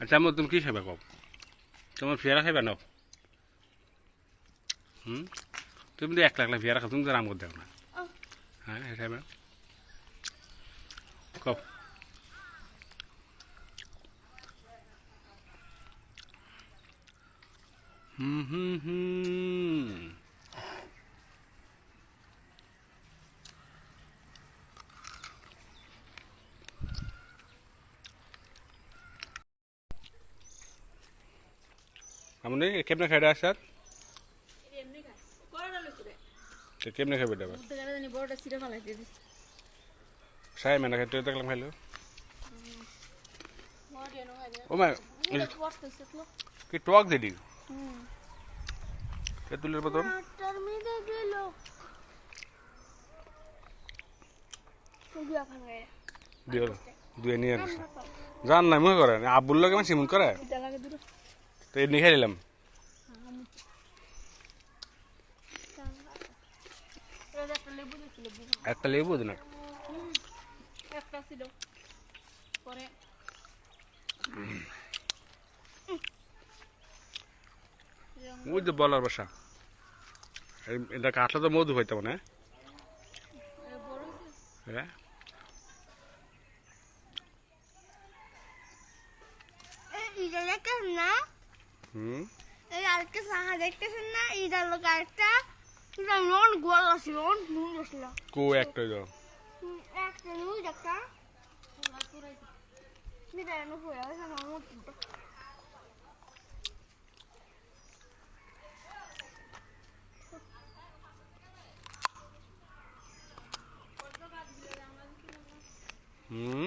আচ্ছা আমার তুমি কি খাবে কব তোমার ফিয়ারা খাবে নক হুম? তুমি তো এক লাখ লাখ ফিয়ারা খাও তুমি তো রাম করতে না হ্যাঁ খাবে। কব হুম হুম হুম। আপনি কেমনে খাইডা আসার? কেমনে খাবে এটা সাই মেনা খাইতে দেখলাম খাইলো। ও মা কি টক দিদি তেঁতুলের খাবে দিয়ে নিয়ে জান নাই মুখে করে আব্বুর লগে মানে সিমন করে? এটা লাগে দূরে। তো খাই দিলাম একটা লেবু দিন একটা ওই যে বলার বাসা এটা কাটলে তো মধু হইতে মানে হ্যাঁ না হুম। এই আরেকটা সাহা দেখতেছেন না? এইটার লোক আরেকটা। অন গোল আছিল অন নুন আছিল কো একটা যাও একটা নুন একটা। মিটা নুন হয়ে আছে না মত। হুম।